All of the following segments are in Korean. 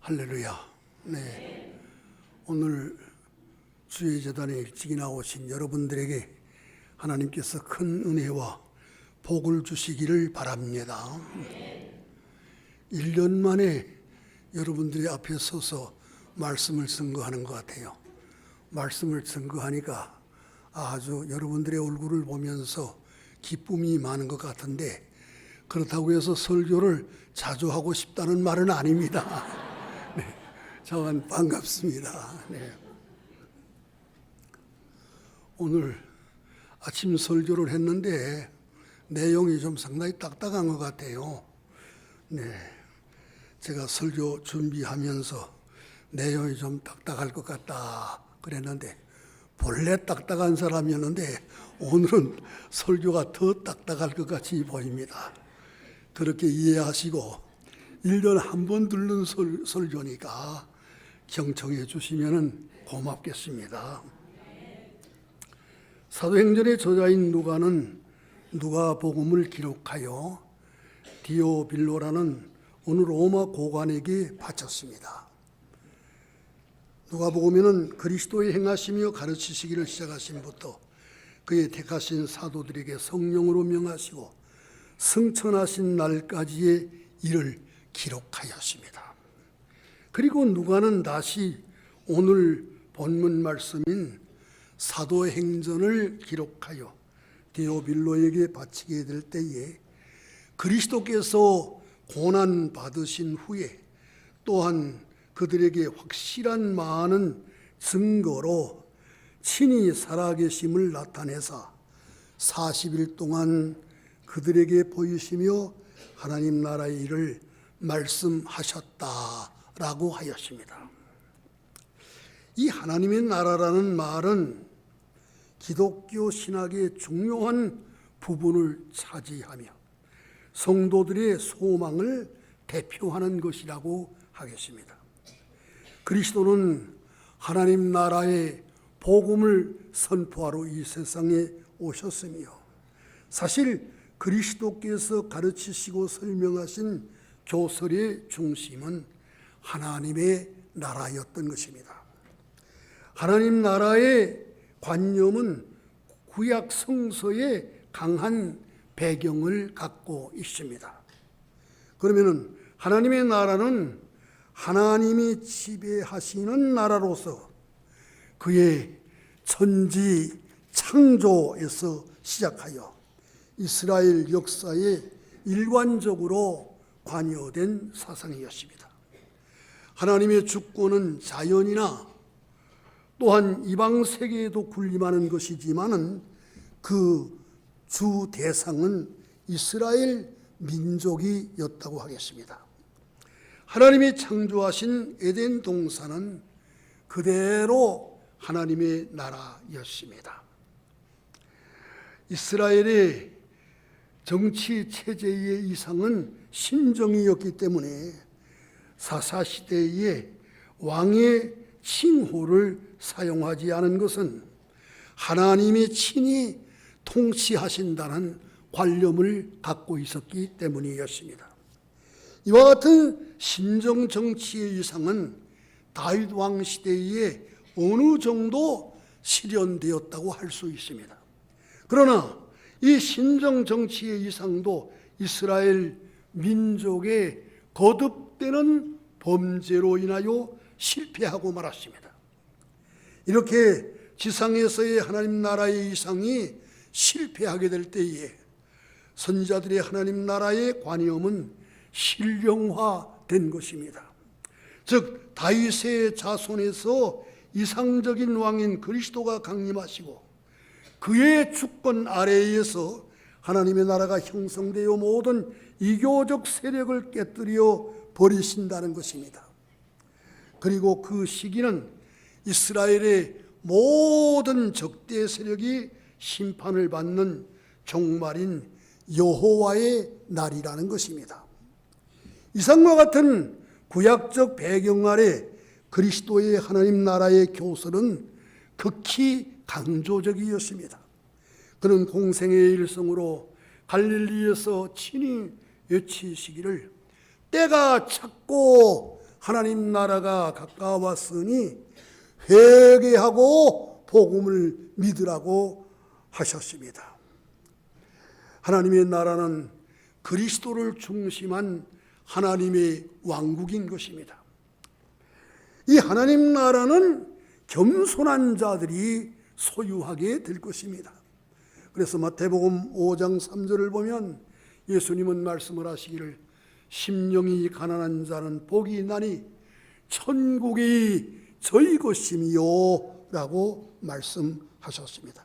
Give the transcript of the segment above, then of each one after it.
할렐루야. 네. 오늘 주의 재단에 일찍이 나오신 여러분들에게 하나님께서 큰 은혜와 복을 주시기를 바랍니다. 1년 만에 여러분들이 앞에 서서 말씀을 증거하는 것 같아요. 말씀을 증거하니까 아주 여러분들의 얼굴을 보면서 기쁨이 많은 것 같은데 그렇다고 해서 설교를 자주 하고 싶다는 말은 아닙니다. 네, 저는 반갑습니다. 네. 오늘 아침 설교를 했는데 내용이 좀 상당히 딱딱한 것 같아요. 네, 제가 설교 준비하면서 내용이 좀 딱딱할 것 같다 그랬는데 본래 딱딱한 사람이었는데 오늘은 설교가 더 딱딱할 것 같이 보입니다. 그렇게 이해하시고 1년 한 번 들는 설, 설교니까 경청해 주시면 고맙겠습니다. 사도행전의 저자인 누가는 누가 복음을 기록하여 디오빌로라는 어느 로마 고관에게 바쳤습니다. 누가 복음에는 그리스도의 행하시며 가르치시기를 시작하신부터 그의 택하신 사도들에게 성령으로 명하시고 승천하신 날까지의 일을 기록하였습니다. 그리고 누가는 다시 오늘 본문 말씀인 사도행전을 기록하여 디오빌로에게 바치게 될 때에 그리스도께서 고난 받으신 후에 또한 그들에게 확실한 많은 증거로 친히 살아계심을 나타내사 40일 동안 그들에게 보이시며 하나님 나라의 일을 말씀하셨다라고 하였습니다. 이 하나님의 나라라는 말은 기독교 신학의 중요한 부분을 차지하며 성도들의 소망을 대표하는 것이라고 하겠습니다. 그리스도는 하나님 나라의 복음을 선포하러 이 세상에 오셨으며 사실 그리스도께서 가르치시고 설명하신 교설의 중심은 하나님의 나라였던 것입니다. 하나님 나라의 관념은 구약 성서의 강한 배경을 갖고 있습니다. 그러면은 하나님의 나라는 하나님이 지배하시는 나라로서 그의 천지 창조에서 시작하여 이스라엘 역사에 일관적으로 관여된 사상이었습니다. 하나님의 주권은 자연이나 또한 이방 세계에도 군림하는 것이지만은 그 주 대상은 이스라엘 민족이었다고 하겠습니다. 하나님이 창조하신 에덴 동산은 그대로 하나님의 나라였습니다. 이스라엘의 정치 체제의 이상은 신정이었기 때문에 사사 시대에 왕의 칭호를 사용하지 않은 것은 하나님이 친히 통치하신다는 관념을 갖고 있었기 때문이었습니다. 이와 같은 신정 정치의 이상은 다윗 왕 시대에 어느 정도 실현되었다고 할 수 있습니다. 그러나 이 신정 정치의 이상도 이스라엘 민족의 거듭되는 범죄로 인하여 실패하고 말았습니다. 이렇게 지상에서의 하나님 나라의 이상이 실패하게 될 때에 선자들의 하나님 나라의 관념은 신령화된 것입니다. 즉 다윗의 자손에서 이상적인 왕인 그리스도가 강림하시고 그의 주권 아래에서 하나님의 나라가 형성되어 모든 이교적 세력을 깨뜨려 버리신다는 것입니다. 그리고 그 시기는 이스라엘의 모든 적대 세력이 심판을 받는 종말인 여호와의 날이라는 것입니다. 이상과 같은 구약적 배경 아래 그리스도의 하나님 나라의 교설은 극히 강조적이었습니다. 그는 공생의 일성으로 갈릴리에서 친히 외치시기를 때가 찼고 하나님 나라가 가까웠으니 회개하고 복음을 믿으라고 하셨습니다. 하나님의 나라는 그리스도를 중심한 하나님의 왕국인 것입니다. 이 하나님 나라는 겸손한 자들이 소유하게 될 것입니다. 그래서 마태복음 5장 3절을 보면 예수님은 말씀을 하시기를 심령이 가난한 자는 복이 있나니 천국이 저희 것임이요 라고 말씀하셨습니다.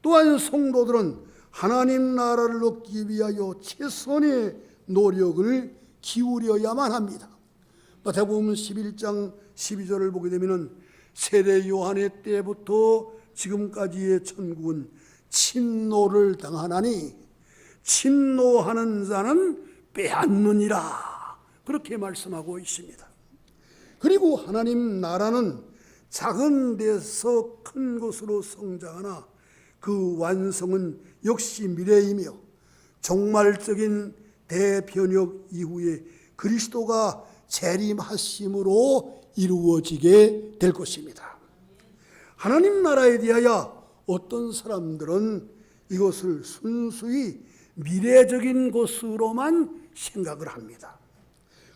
또한 성도들은 하나님 나라를 얻기 위하여 최선의 노력을 기울여야만 합니다. 마태복음 11장 12절을 보게 되면은 세례 요한의 때부터 지금까지의 천국은 침노를 당하나니 침노하는 자는 빼앗느니라 그렇게 말씀하고 있습니다. 그리고 하나님 나라는 작은 데서 큰 것으로 성장하나 그 완성은 역시 미래이며 종말적인 대변혁 이후에 그리스도가 재림하심으로 이루어지게 될 것입니다. 하나님 나라에 대하여 어떤 사람들은 이것을 순수히 미래적인 것으로만 생각을 합니다.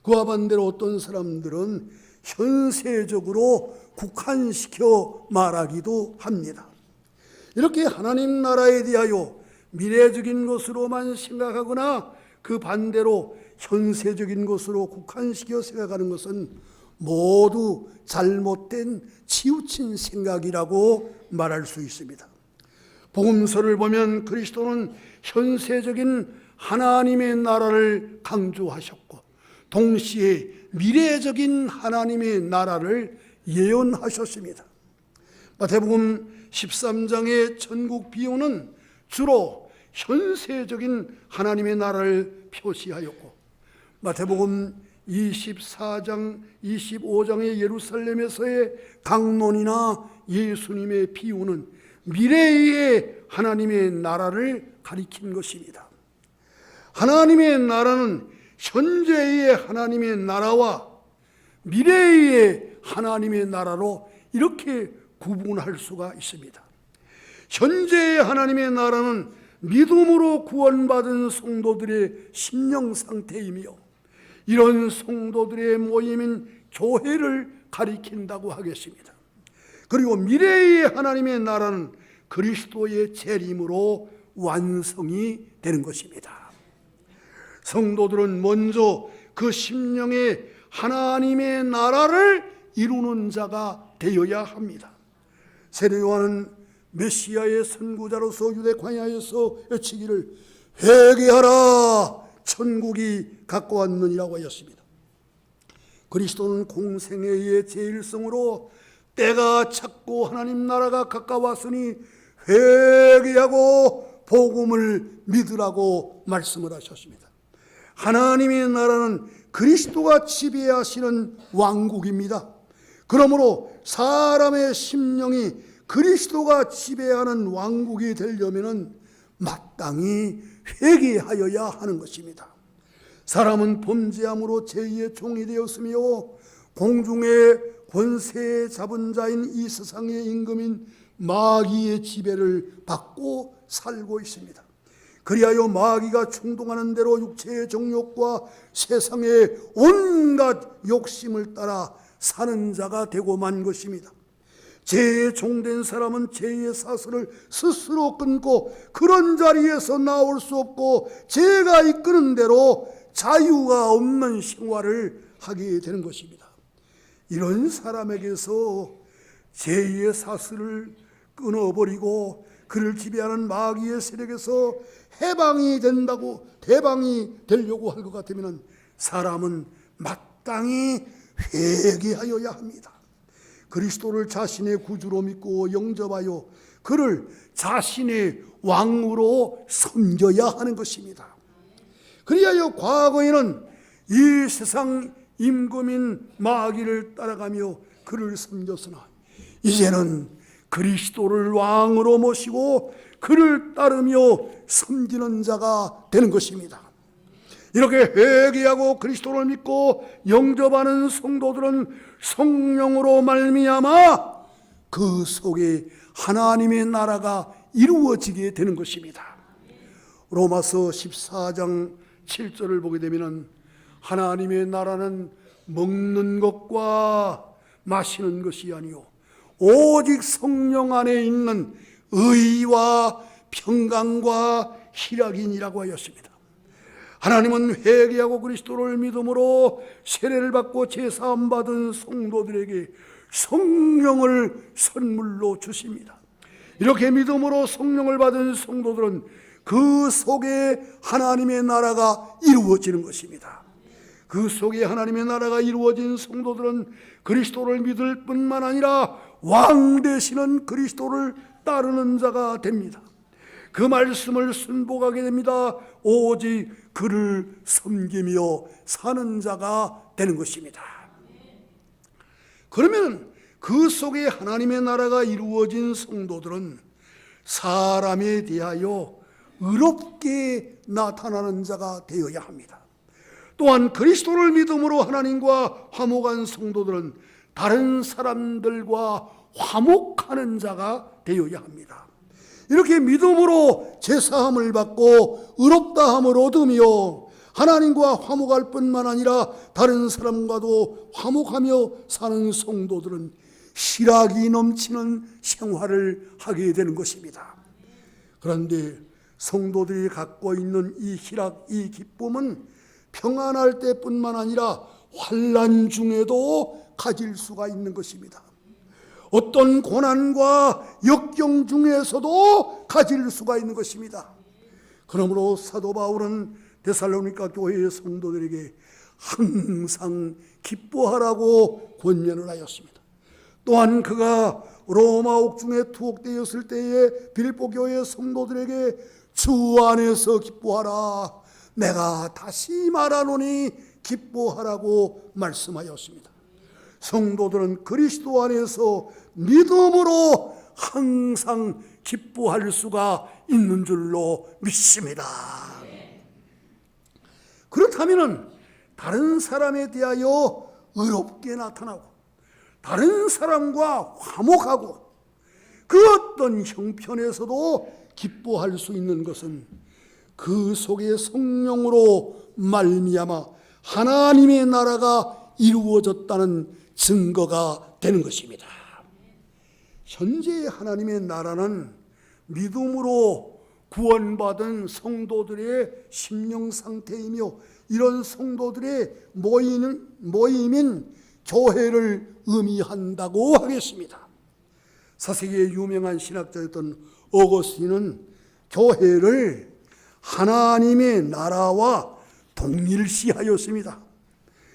그와 반대로 어떤 사람들은 현세적으로 국한시켜 말하기도 합니다. 이렇게 하나님 나라에 대하여 미래적인 것으로만 생각하거나 그 반대로 현세적인 것으로 국한시켜 생각하는 것은 모두 잘못된 치우친 생각이라고 말할 수 있습니다. 복음서를 보면 그리스도는 현세적인 하나님의 나라를 강조하셨고 동시에 미래적인 하나님의 나라를 예언하셨습니다. 마태복음 13장의 천국 비유는 주로 현세적인 하나님의 나라를 표시하였고 마태복음 24장, 25장의 예루살렘에서의 강론이나 예수님의 비유는 미래의 하나님의 나라를 가리킨 것입니다. 하나님의 나라는 현재의 하나님의 나라와 미래의 하나님의 나라로 이렇게 구분할 수가 있습니다. 현재의 하나님의 나라는 믿음으로 구원받은 성도들의 심령 상태이며 이런 성도들의 모임인 교회를 가리킨다고 하겠습니다. 그리고 미래의 하나님의 나라는 그리스도의 재림으로 완성이 되는 것입니다. 성도들은 먼저 그 심령의 하나님의 나라를 이루는 자가 되어야 합니다. 세례 요한은 메시아의 선구자로서 유대 광야에서 외치기를 회개하라 천국이 가까웠느니라고 하였습니다. 그리스도는 공생애의 제일성으로 때가 찼고 하나님 나라가 가까웠으니 회개하고 복음을 믿으라고 말씀을 하셨습니다. 하나님의 나라는 그리스도가 지배하시는 왕국입니다. 그러므로 사람의 심령이 그리스도가 지배하는 왕국이 되려면은 마땅히 회개하여야 하는 것입니다. 사람은 범죄함으로 죄의 종이 되었으며 공중의 권세 잡은 자인 이 세상의 임금인 마귀의 지배를 받고 살고 있습니다. 그리하여 마귀가 충동하는 대로 육체의 정욕과 세상의 온갖 욕심을 따라 사는 자가 되고 만 것입니다. 죄의 종된 사람은 죄의 사슬을 스스로 끊고 그런 자리에서 나올 수 없고 죄가 이끄는 대로 자유가 없는 생활을 하게 되는 것입니다. 이런 사람에게서 죄의 사슬을 끊어버리고 그를 지배하는 마귀의 세력에서 해방이 된다고 대방이 되려고 할 것 같으면 사람은 마땅히 회개하여야 합니다. 그리스도를 자신의 구주로 믿고 영접하여 그를 자신의 왕으로 섬겨야 하는 것입니다. 그리하여 과거에는 이 세상 임금인 마귀를 따라가며 그를 섬겼으나 이제는 그리스도를 왕으로 모시고 그를 따르며 섬기는 자가 되는 것입니다. 이렇게 회개하고 그리스도를 믿고 영접하는 성도들은 성령으로 말미암아 그 속에 하나님의 나라가 이루어지게 되는 것입니다. 로마서 14장 7절을 보게 되면은 하나님의 나라는 먹는 것과 마시는 것이 아니요 오직 성령 안에 있는 의와 평강과 희락이니라고 하였습니다. 하나님은 회개하고 그리스도를 믿음으로 세례를 받고 제사함 받은 성도들에게 성령을 선물로 주십니다. 이렇게 믿음으로 성령을 받은 성도들은 그 속에 하나님의 나라가 이루어지는 것입니다. 그 속에 하나님의 나라가 이루어진 성도들은 그리스도를 믿을 뿐만 아니라 왕 되시는 그리스도를 따르는 자가 됩니다. 그 말씀을 순복하게 됩니다. 오직 그를 섬기며 사는 자가 되는 것입니다. 그러면 그 속에 하나님의 나라가 이루어진 성도들은 사람에 대하여 의롭게 나타나는 자가 되어야 합니다. 또한 그리스도를 믿음으로 하나님과 화목한 성도들은 다른 사람들과 화목하는 자가 되어야 합니다. 이렇게 믿음으로 제사함을 받고 의롭다함을 얻으며 하나님과 화목할 뿐만 아니라 다른 사람과도 화목하며 사는 성도들은 희락이 넘치는 생활을 하게 되는 것입니다. 그런데 성도들이 갖고 있는 이 희락, 이 기쁨은 평안할 때뿐만 아니라 환란 중에도 가질 수가 있는 것입니다. 어떤 고난과 역경 중에서도 가질 수가 있는 것입니다. 그러므로 사도 바울은 데살로니가 교회의 성도들에게 항상 기뻐하라고 권면을 하였습니다. 또한 그가 로마 옥중에 투옥되었을 때에 빌보 교회 성도들에게 주 안에서 기뻐하라. 내가 다시 말하노니 기뻐하라고 말씀하였습니다. 성도들은 그리스도 안에서 믿음으로 항상 기뻐할 수가 있는 줄로 믿습니다. 그렇다면 다른 사람에 대하여 의롭게 나타나고 다른 사람과 화목하고 그 어떤 형편에서도 기뻐할 수 있는 것은 그 속에 성령으로 말미암아 하나님의 나라가 이루어졌다는 증거가 되는 것입니다. 현재 하나님의 나라는 믿음으로 구원받은 성도들의 심령 상태이며 이런 성도들의 모이는 모임인 교회를 의미한다고 하겠습니다. 사세계의 유명한 신학자였던 어거스틴은 교회를 하나님의 나라와 동일시하였습니다.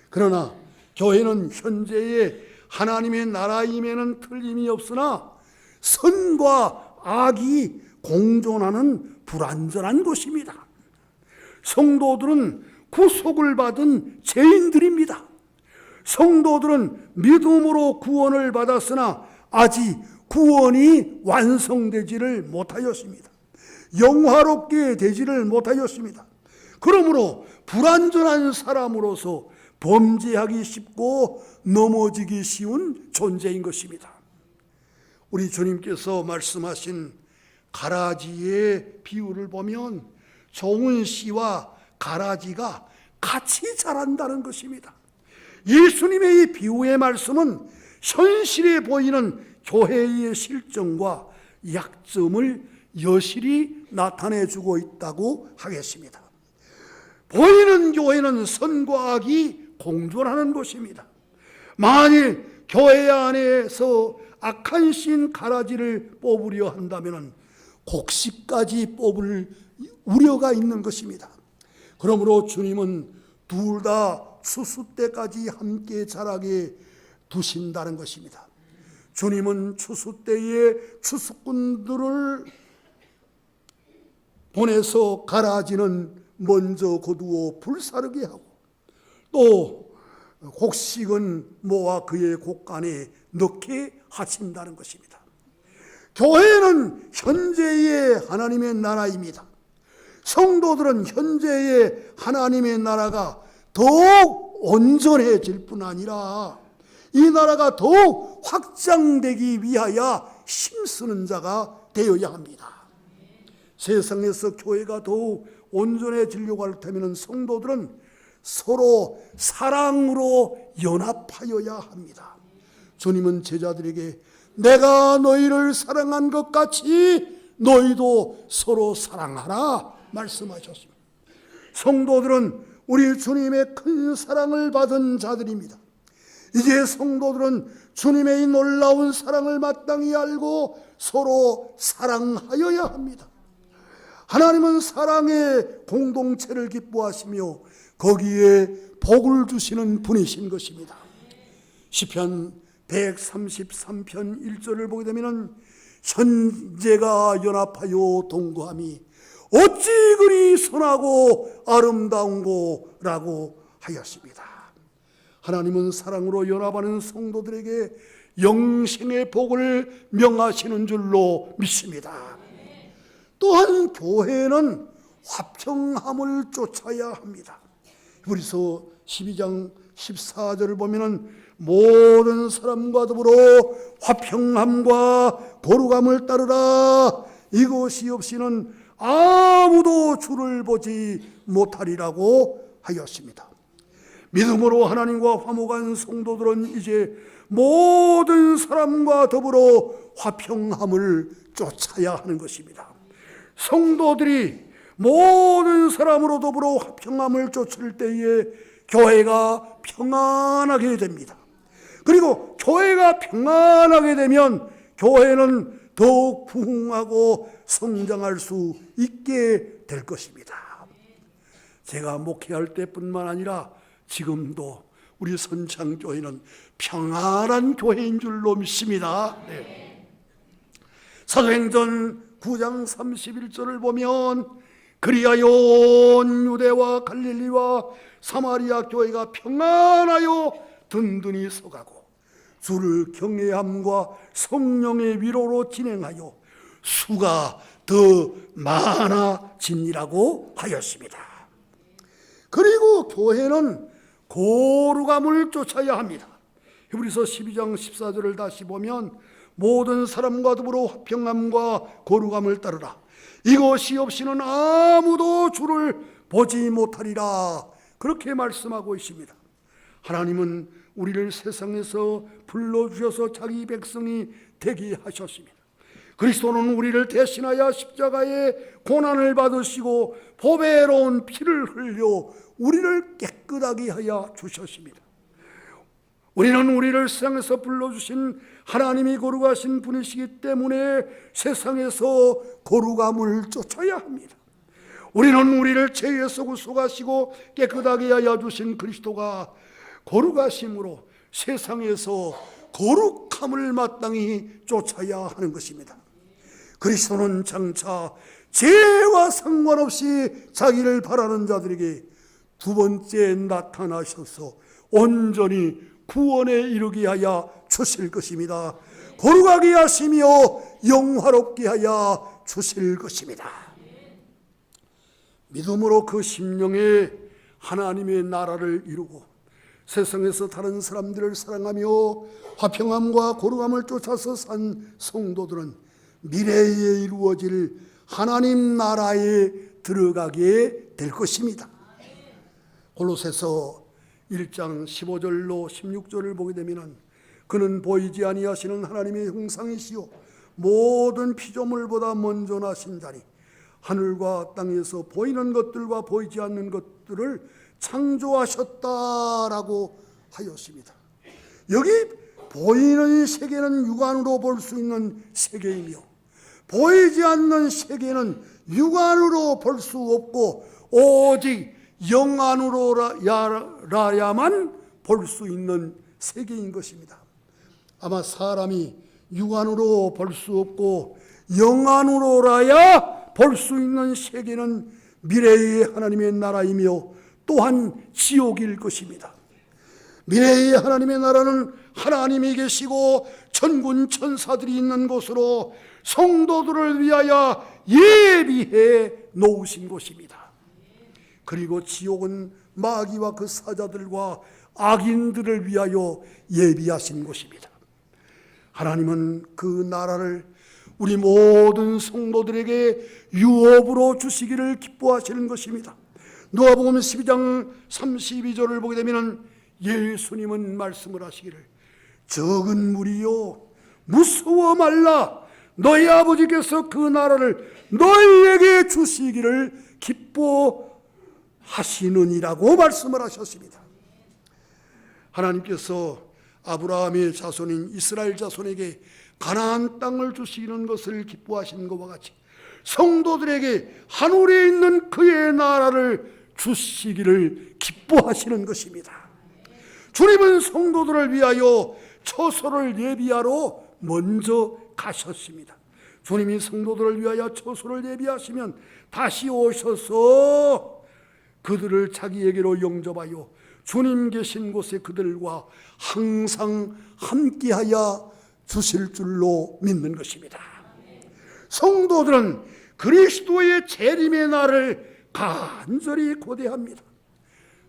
그러나 교회는 현재의 하나님의 나라임에는 틀림이 없으나 선과 악이 공존하는 불완전한 곳입니다. 성도들은 구속을 받은 죄인들입니다. 성도들은 믿음으로 구원을 받았으나 아직 구원이 완성되지를 못하였습니다. 영화롭게 되지를 못하였습니다. 그러므로 불완전한 사람으로서 범죄하기 쉽고 넘어지기 쉬운 존재인 것입니다. 우리 주님께서 말씀하신 가라지의 비유를 보면 좋은 씨와 가라지가 같이 자란다는 것입니다. 예수님의 이 비유의 말씀은 현실에 보이는 교회의 실정과 약점을 여실히 나타내 주고 있다고 하겠습니다. 보이는 교회는 선과 악이 공존하는 곳입니다. 만일 교회 안에서 악한 신 가라지를 뽑으려 한다면 곡식까지 뽑을 우려가 있는 것입니다. 그러므로 주님은 둘 다 추수 때까지 함께 자라게 두신다는 것입니다. 주님은 추수 때에 추수꾼들을 보내서 가라지는 먼저 거두어 불사르게 하고 또 곡식은 모아 그의 곡간에 넣게 하신다는 것입니다. 교회는 현재의 하나님의 나라입니다. 성도들은 현재의 하나님의 나라가 더욱 온전해질 뿐 아니라 이 나라가 더욱 확장되기 위하여 힘쓰는 자가 되어야 합니다. 세상에서 교회가 더욱 온전해지려고 할 때면 성도들은 서로 사랑으로 연합하여야 합니다. 주님은 제자들에게 내가 너희를 사랑한 것 같이 너희도 서로 사랑하라 말씀하셨습니다. 성도들은 우리 주님의 큰 사랑을 받은 자들입니다. 이제 성도들은 주님의 이 놀라운 사랑을 마땅히 알고 서로 사랑하여야 합니다. 하나님은 사랑의 공동체를 기뻐하시며 거기에 복을 주시는 분이신 것입니다. 시편 133편 1절을 보게 되면은 현재가 연합하여 동거함이 어찌 그리 선하고 아름다운고라고 하였습니다. 하나님은 사랑으로 연합하는 성도들에게 영생의 복을 명하시는 줄로 믿습니다. 또한 교회는 화평함을 쫓아야 합니다. 히브리서 12장 14절을 보면은 모든 사람과 더불어 화평함과 거룩함을 따르라 이것이 없이는 아무도 주를 보지 못하리라고 하였습니다. 믿음으로 하나님과 화목한 성도들은 이제 모든 사람과 더불어 화평함을 쫓아야 하는 것입니다. 성도들이 모든 사람으로 더불어 화평함을 쫓을 때에 교회가 평안하게 됩니다. 그리고 교회가 평안하게 되면 교회는 더욱 부흥하고 성장할 수 있게 될 것입니다. 제가 목회할 때뿐만 아니라 지금도 우리 선창교회는 평안한 교회인 줄로 믿습니다. 네. 사도행전 9장 31절을 보면 그리하여 온 유대와 갈릴리와 사마리아 교회가 평안하여 든든히 서가고 주를 경외함과 성령의 위로로 진행하여 수가 더 많아지니라고 하였습니다. 그리고 교회는 거룩함을 쫓아야 합니다. 히브리서 12장 14절을 다시 보면 모든 사람과 더불어 화평함과 거룩함을 따르라. 이것이 없이는 아무도 주를 보지 못하리라. 그렇게 말씀하고 있습니다. 하나님은 우리를 세상에서 불러주셔서 자기 백성이 되게 하셨습니다. 그리스도는 우리를 대신하여 십자가의 고난을 받으시고 보배로운 피를 흘려 우리를 깨끗하게 하여 주셨습니다. 우리는 우리를 세상에서 불러주신 하나님이 거룩하신 분이시기 때문에 세상에서 거룩함을 쫓아야 합니다. 우리는 우리를 죄에서 구속하시고 깨끗하게 하여 주신 그리스도가 거룩하심으로 세상에서 거룩함을 마땅히 쫓아야 하는 것입니다. 그리스도는 장차 죄와 상관없이 자기를 바라는 자들에게 두 번째 나타나셔서 온전히 구원에 이르게 하여 주실 것입니다. 거룩하게 하시며 영화롭게 하여 주실 것입니다. 믿음으로 그 심령에 하나님의 나라를 이루고 세상에서 다른 사람들을 사랑하며 화평함과 거룩함을 쫓아서 산 성도들은 미래에 이루어질 하나님 나라에 들어가게 될 것입니다. 골로새서 1장 15절로 16절을 보게 되면은 그는 보이지 아니하시는 하나님의 형상이시요 모든 피조물보다 먼저 나신 자니 하늘과 땅에서 보이는 것들과 보이지 않는 것들을 창조하셨다라고 하였습니다. 여기 보이는 세계는 육안으로 볼 수 있는 세계이며 보이지 않는 세계는 육안으로 볼 수 없고 오직 영안으로라야만 볼 수 있는 세계인 것입니다. 아마 사람이 육안으로 볼 수 없고 영안으로라야 볼 수 있는 세계는 미래의 하나님의 나라이며 또한 지옥일 것입니다. 미래의 하나님의 나라는 하나님이 계시고 천군 천사들이 있는 곳으로 성도들을 위하여 예비해 놓으신 곳입니다. 그리고 지옥은 마귀와 그 사자들과 악인들을 위하여 예비하신 곳입니다. 하나님은 그 나라를 우리 모든 성도들에게 유업으로 주시기를 기뻐하시는 것입니다. 누가복음 12장 32절을 보게 되면 예수님은 말씀을 하시기를 적은 무리요 무서워 말라 너희 아버지께서 그 나라를 너희에게 주시기를 기뻐 하시느니라고 말씀을 하셨습니다. 하나님께서 아브라함의 자손인 이스라엘 자손에게 가나안 땅을 주시는 것을 기뻐하시는 것과 같이 성도들에게 하늘에 있는 그의 나라를 주시기를 기뻐하시는 것입니다. 주님은 성도들을 위하여 처소를 예비하러 먼저 가셨습니다. 주님이 성도들을 위하여 처소를 예비하시면 다시 오셔서 그들을 자기에게로 영접하여 주님 계신 곳에 그들과 항상 함께하여 주실 줄로 믿는 것입니다. 성도들은 그리스도의 재림의 날을 간절히 고대합니다.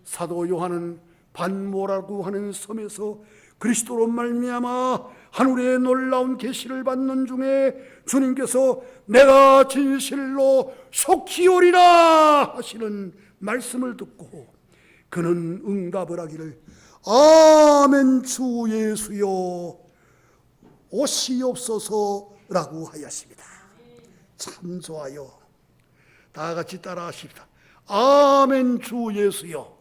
사도 요한은 반모라고 하는 섬에서 그리스도로 말미암아 하늘의 놀라운 계시를 받는 중에 주님께서 내가 진실로 속히 오리라 하시는 말씀을 듣고 그는 응답을 하기를 아멘 주 예수여 오시옵소서라고 하였습니다. 참 좋아요. 다 같이 따라 하십시다. 아멘 주 예수여.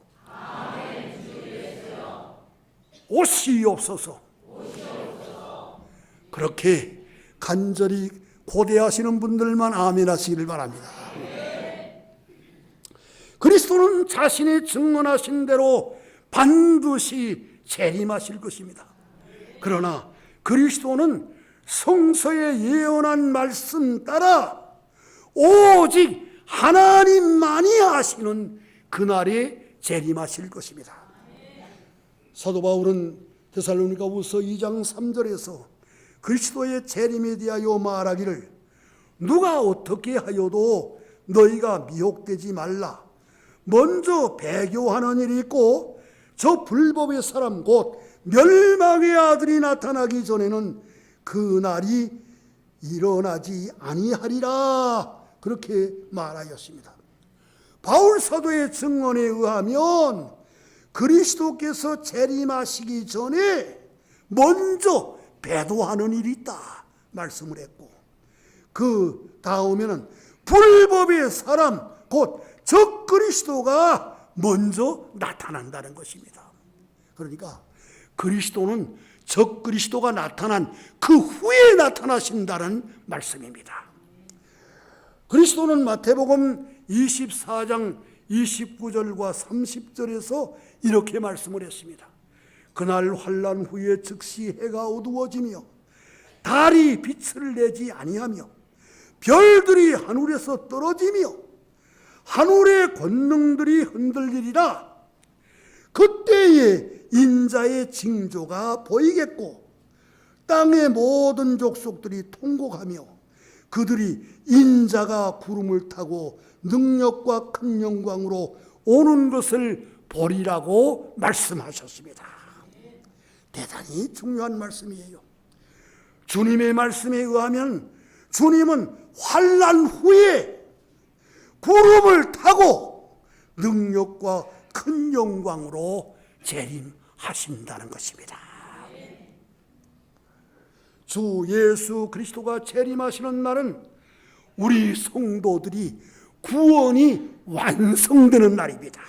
오시옵소서. 그렇게 간절히 고대하시는 분들만 아멘 하시기를 바랍니다. 그리스도는 자신이 증언하신 대로 반드시 재림하실 것입니다. 그러나 그리스도는 성서에 예언한 말씀 따라 오직 하나님만이 아시는 그날에 재림하실 것입니다. 사도 바울은 데살로니가후서 2장 3절에서 그리스도의 재림에 대하여 말하기를 누가 어떻게 하여도 너희가 미혹되지 말라. 먼저 배교하는 일이 있고 저 불법의 사람 곧 멸망의 아들이 나타나기 전에는 그 날이 일어나지 아니하리라 그렇게 말하였습니다. 바울 사도의 증언에 의하면 그리스도께서 재림하시기 전에 먼저 배도하는 일이 있다 말씀을 했고 그 다음에는 불법의 사람 곧 적 그리스도가 먼저 나타난다는 것입니다. 그러니까 그리스도는 적 그리스도가 나타난 그 후에 나타나신다는 말씀입니다. 그리스도는 마태복음 24장 29절과 30절에서 이렇게 말씀을 했습니다. 그날 환란 후에 즉시 해가 어두워지며 달이 빛을 내지 아니하며 별들이 하늘에서 떨어지며 하늘의 권능들이 흔들리리라. 그때에 인자의 징조가 보이겠고 땅의 모든 족속들이 통곡하며 그들이 인자가 구름을 타고 능력과 큰 영광으로 오는 것을 보리라고 말씀하셨습니다. 대단히 중요한 말씀이에요. 주님의 말씀에 의하면 주님은 환란 후에 구름을 타고 능력과 큰 영광으로 재림하신다는 것입니다. 주 예수 그리스도가 재림하시는 날은 우리 성도들이 구원이 완성되는 날입니다.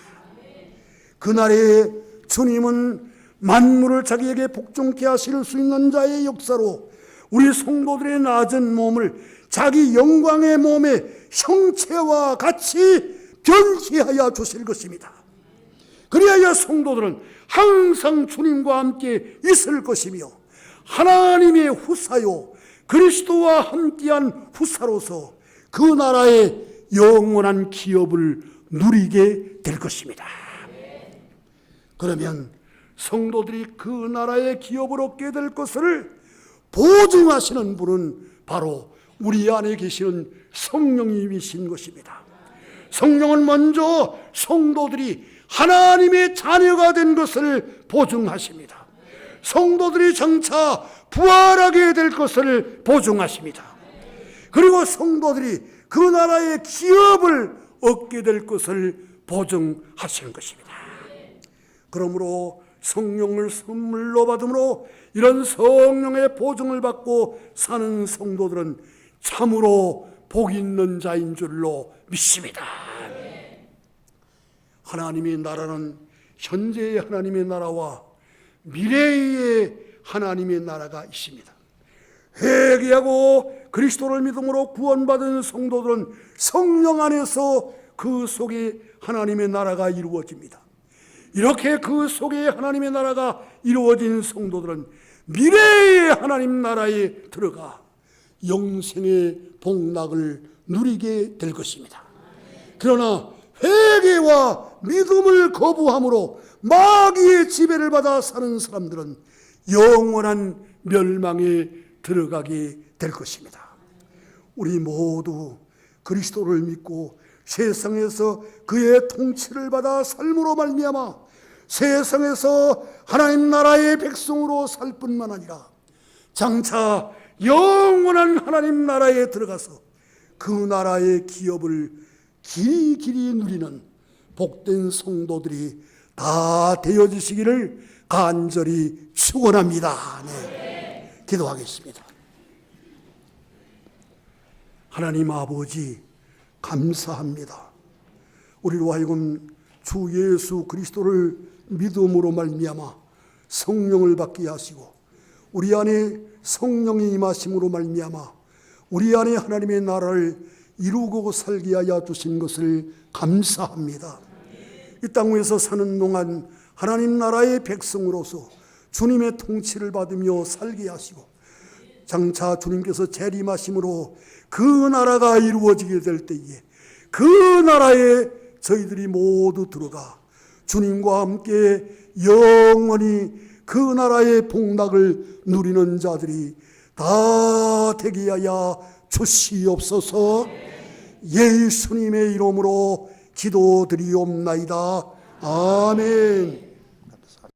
그날에 주님은 만물을 자기에게 복종케 하실 수 있는 자의 역사로 우리 성도들의 낮은 몸을 자기 영광의 몸의 형체와 같이 변시하여 주실 것입니다. 그리하여 성도들은 항상 주님과 함께 있을 것이며 하나님의 후사요 그리스도와 함께한 후사로서 그 나라의 영원한 기업을 누리게 될 것입니다. 그러면 성도들이 그 나라의 기업을 얻게 될 것을 보증하시는 분은 바로 우리 안에 계시는 성령님이신 것입니다. 성령은 먼저 성도들이 하나님의 자녀가 된 것을 보증하십니다. 성도들이 장차 부활하게 될 것을 보증하십니다. 그리고 성도들이 그 나라의 기업을 얻게 될 것을 보증하시는 것입니다. 그러므로 성령을 선물로 받음으로 이런 성령의 보증을 받고 사는 성도들은 참으로 복 있는 자인 줄로 믿습니다. 하나님의 나라는 현재의 하나님의 나라와 미래의 하나님의 나라가 있습니다. 회개하고 그리스도를 믿음으로 구원받은 성도들은 성령 안에서 그 속에 하나님의 나라가 이루어집니다. 이렇게 그 속에 하나님의 나라가 이루어진 성도들은 미래의 하나님 나라에 들어가 영생의 복락을 누리게 될 것입니다. 그러나 회개와 믿음을 거부함으로 마귀의 지배를 받아 사는 사람들은 영원한 멸망에 들어가게 될 것입니다. 우리 모두 그리스도를 믿고 세상에서 그의 통치를 받아 삶으로 말미암아 세상에서 하나님 나라의 백성으로 살 뿐만 아니라 장차 영원한 하나님 나라에 들어가서 그 나라의 기업을 길이 길이 누리는 복된 성도들이 다 되어지시기를 간절히 축원합니다. 네. 기도하겠습니다. 하나님 아버지 감사합니다. 우리로 하여금 주 예수 그리스도를 믿음으로 말미암아 성령을 받게 하시고 우리 안에 성령이 임하심으로 말미암아 우리 안에 하나님의 나라를 이루고 살게 하여 주신 것을 감사합니다. 이땅 위에서 사는 동안 하나님 나라의 백성으로서 주님의 통치를 받으며 살게 하시고 장차 주님께서 재림하심으로 그 나라가 이루어지게 될 때에 그 나라에 저희들이 모두 들어가 주님과 함께 영원히 그 나라의 복락을 누리는 자들이 다 되게 하여 주시옵소서 예수님의 이름으로 기도드리옵나이다. 아멘.